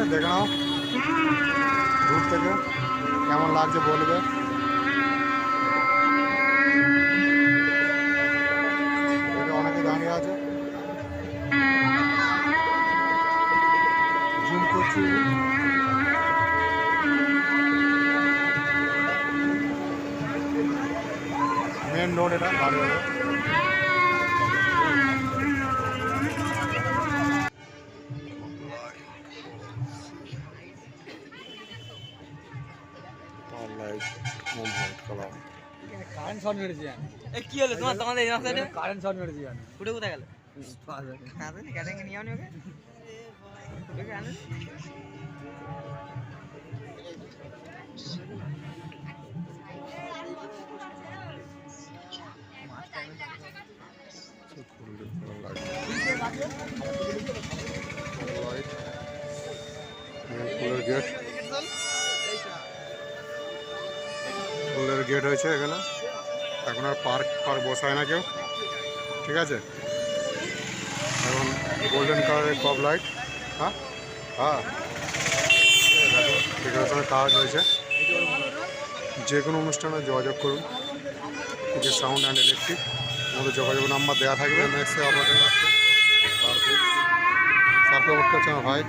দেখে নাও। দূর থেকে কেমন লাগছে বলবে? অনেকে দাঁড়িয়ে আছে। জুম করছি। মেন রোড এটা দাঁড়িয়ে মোম হোয়াইট কালার কারেন্ট শর্ট মেরেছি আমি এ কি হলো? তোমার তোমাদের এই রাস্তাটা কারেন্ট শর্ট মেরেছি আমি ফুটে কোথায় গেল? নিয়ে আনি ওকে। আনো। ফুলের গেট হয়েছে এখানে। এখন আর পার্ক পার্ক বসায় না কেউ। ঠিক আছে? এখন গোল্ডেন কালারের কপ লাইট হ্যাঁ? হ্যাঁ। কাজ হয়েছে। যে কোনো অনুষ্ঠানে যোগাযোগ করুন। যে সাউন্ড অ্যান্ড ইলেকট্রিক আমাদের যোগাযোগ নাম্বার দেওয়া থাকবে। নেক্সট আছে সার্ফে করছে আমার ভাই।